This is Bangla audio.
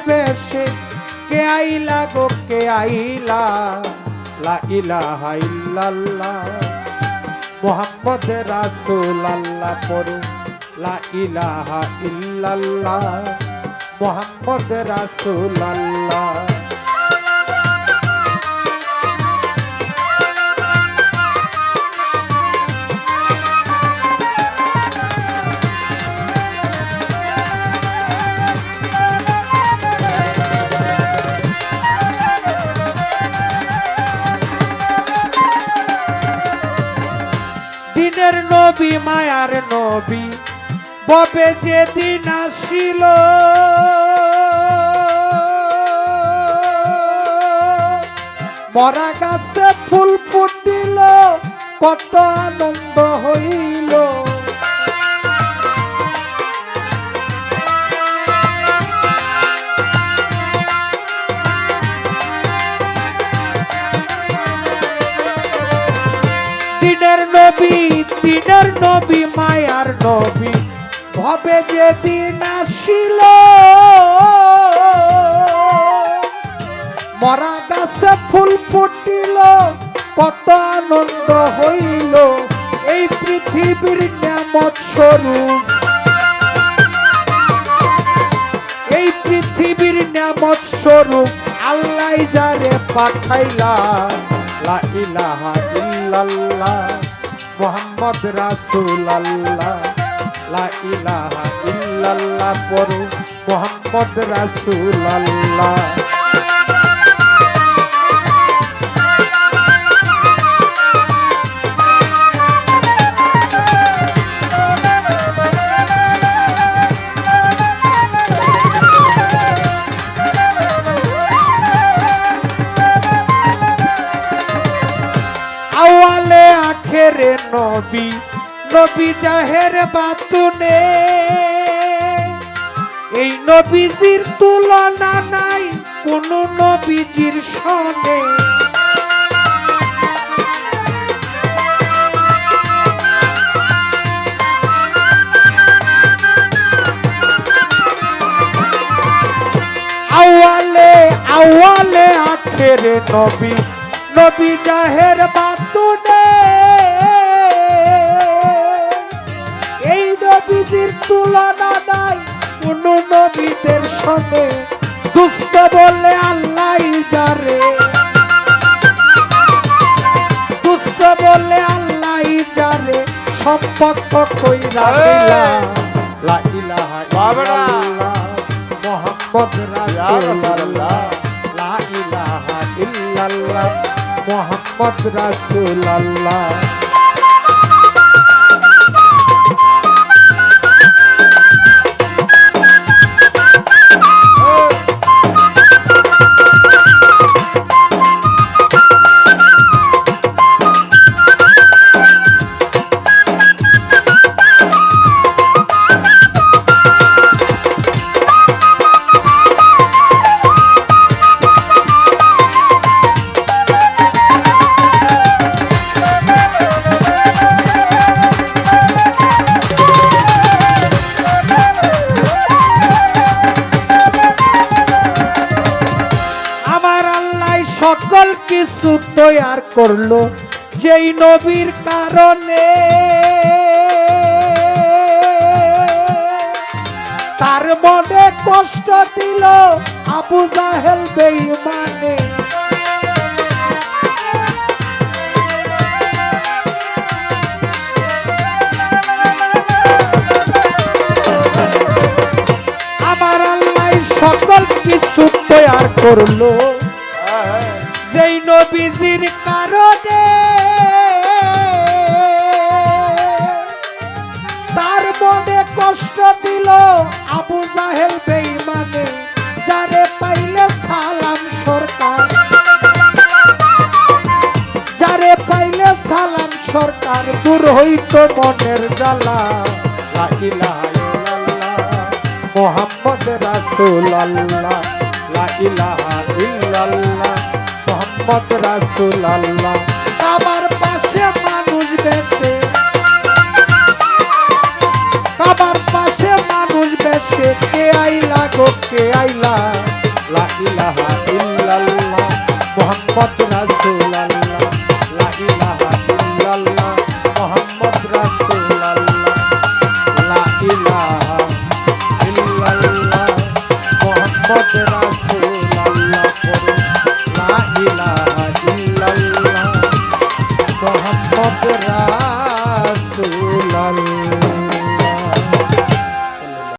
বেশে কে আইলা গো, কে আইলা, লা ইলাহা ইল্লাল্লাহ। মোহাম্মদ রাসূল আল্লাহ পড়ো, লা ইলাহা ইল্লাল্লাহ। মোহাম্মদ রাসূল আল্লাহ দিনের নবী মায়ার নবী ববে যেদিন আসিল। মরা গাছে ফুল ফুটিল কত আনন্দ হইল। দিনের নবী, মায়ার নবী। ভবে যে দিন আসিল, মরা গাছে ফুল ফুটিল, কত আনন্দ হইল। এই পৃথিবীর নামত স্বরূপ। এই পৃথিবীর নামত স্বরূপ আল্লাহ যারে পাঠাইলা, লা ইলাহা ইল্লাল্লাহ। মুহাম্মদ রাসুল আল্লাহ লা ইলাহা ইল্লাল্লাহ পড়ো মোহাম্মদ রাসূল আল্লাহ নবী জাহের বাতুনে। এই নবীজির তুলনা নাই কোন নবীজির সনে। আওয়ালে আওয়ালে আখেরে নবী নবী জাহের বাতুনে। নবীজির তুলনা নাই কোন নবীদের সঙ্গে। দুষ্ট বলে আল্লাহ যারে দুষ্ট বলে আল্লাহ যারে সম্পর্ক কইরা লা ইলাহা। ইল্লাল্লাহ মুহাম্মদ রাসূলুল্লাহ। লা ইলাহা ইল্লাল্লাহ মুহাম্মদ রাসূলুল্লাহ। কিছু তৈয়ার করল, যেই নবীর কারণে। তার মনে কষ্ট দিল আবু জাহেল বেঈমানে। আমার আল্লাহ সকল কিছু তৈয়ার করল। যেই নবীজির কারণে তার মনে কষ্ট দিল আবু জাহেল বেঈমানে যারে পাইলে সালাম সরকার। যারে পাইলে সালাম সরকার, দূর হইত মনের জ্বালা। লা ইলাহা ইল্লাল্লাহ। মোহাম্মদ রাসুল আল্লাহ আমার পাশে মানুষ বেঁচে। আমার পাশে মানুষ বেঁচে। কে আইলা গো, কে আইলা? লা ইলাহা